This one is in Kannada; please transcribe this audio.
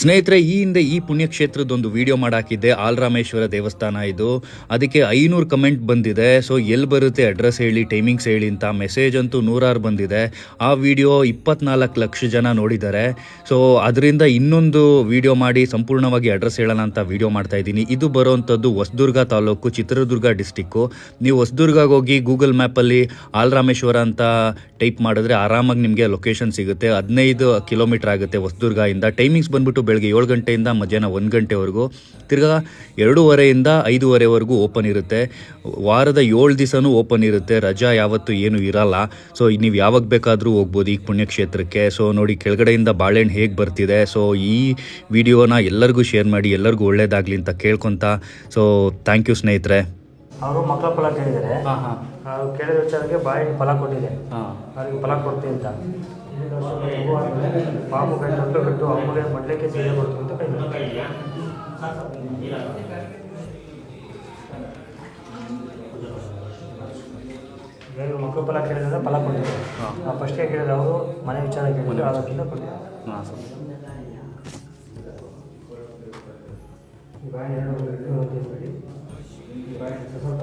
ಸ್ನೇಹಿತರೆ, ಈ ಹಿಂದೆ ಈ ಪುಣ್ಯಕ್ಷೇತ್ರದೊಂದು ವಿಡಿಯೋ ಮಾಡಾಕಿದ್ದೆ. ಆಲ್ರಾಮೇಶ್ವರ ದೇವಸ್ಥಾನ ಇದು. ಅದಕ್ಕೆ ಐನೂರು ಕಮೆಂಟ್ ಬಂದಿದೆ. ಸೊ ಎಲ್ಲಿ ಬರುತ್ತೆ? ಅಡ್ರೆಸ್ ಹೇಳಿ ಟೈಮಿಂಗ್ಸ್ ಹೇಳಿ ಅಂತ ಮೆಸೇಜ್ ಅಂತೂ ನೂರಾರು ಬಂದಿದೆ. ಆ ವಿಡಿಯೋ ಇಪ್ಪತ್ನಾಲ್ಕು ಲಕ್ಷ ಜನ ನೋಡಿದ್ದಾರೆ. ಸೊ ಅದರಿಂದ ಇನ್ನೊಂದು ವಿಡಿಯೋ ಮಾಡಿ ಸಂಪೂರ್ಣವಾಗಿ ಅಡ್ರೆಸ್ ಹೇಳೋಣ ಅಂತ ವಿಡಿಯೋ ಮಾಡ್ತಾ ಇದ್ದೀನಿ. ಇದು ಬರೋವಂಥದ್ದು ಹೊಸದುರ್ಗ ತಾಲೂಕು, ಚಿತ್ರದುರ್ಗ ಡಿಸ್ಟಿಕ್ಕು ನೀವು ಹೊಸದುರ್ಗಾಗ ಹೋಗಿ ಗೂಗಲ್ ಮ್ಯಾಪಲ್ಲಿ ಆಲ್ರಾಮೇಶ್ವರ ಅಂತ ಟೈಪ್ ಮಾಡಿದ್ರೆ ಆರಾಮಾಗಿ ನಿಮಗೆ ಲೊಕೇಶನ್ ಸಿಗುತ್ತೆ. ಹದಿನೈದು ಕಿಲೋಮೀಟರ್ ಆಗುತ್ತೆ ಹೊಸದುರ್ಗದಿಂದ. ಟೈಮಿಂಗ್ಸ್ ಬಂದ್ಬಿಟ್ಟು ಬೆಳಗ್ಗೆ ಏಳು ಗಂಟೆಯಿಂದ ಮಧ್ಯಾಹ್ನ ಒಂದು ಗಂಟೆವರೆಗೂ ತಿರ್ಗಾ ಎರಡೂವರೆಯಿಂದ ಐದೂವರೆವರೆಗೂ ಓಪನ್ ಇರುತ್ತೆ. ವಾರದ ಏಳು ದಿವಸನೂ ಓಪನ್ ಇರುತ್ತೆ. ರಜಾ ಯಾವತ್ತೂ ಏನು ಇರಲ್ಲ. ಸೊ ನೀವು ಯಾವಾಗ ಬೇಕಾದರೂ ಹೋಗ್ಬೋದು ಈ ಪುಣ್ಯಕ್ಷೇತ್ರಕ್ಕೆ. ಸೊ ನೋಡಿ ಕೆಳಗಡೆಯಿಂದ ಬಾಳೆಹಣ್ಣು ಹೇಗೆ ಬರ್ತಿದೆ. ಸೊ ಈ ವಿಡಿಯೋನ ಎಲ್ಲರಿಗೂ ಶೇರ್ ಮಾಡಿ ಎಲ್ಲರಿಗೂ ಒಳ್ಳೇದಾಗಲಿ ಅಂತ ಕೇಳ್ಕೊತ. ಸೊ ಥ್ಯಾಂಕ್ ಯು ಸ್ನೇಹಿತರೆ. ಅವರು ಮಕ್ಕಳ ಫಲ ಕೇಳಿದ್ದಾರೆ. ಕೇಳಿದ ವಿಚಾರಕ್ಕೆ ಬಾಯಿ ಫಲ ಕೊಟ್ಟಿದೆ. ಅವ್ರಿಗೆ ಫಲ ಕೊಡ್ತೀನಿ ಅಂತ. ಪಾಪು ಗಂಟು ಬಿಟ್ಟು ಅಮ್ಮಗೆ ಮೊದಲಕ್ಕೆ ಸೀರೆ ಕೊಡ್ತೀನಿ ಅಂತ ಕೈ ಬೇರೆ ಮಕ್ಕಳು ಫಲ ಕೇಳಿದ್ರೆ ಫಲ ಕೊಟ್ಟಿದ್ದೆ ನಾವು ಫಸ್ಟ್ಗೆ ಕೇಳಿದ್ರೆ ಅವರು ಮನೆ ವಿಚಾರ ಕೇಳಿದ್ರೆ ಅದಕ್ಕಿಂತ ಕೊಟ್ಟಿದ್ದಾರೆ ಎರಡು ಒಂದೇ ಬಿಡಿ ಸ್ವಲ್ಪ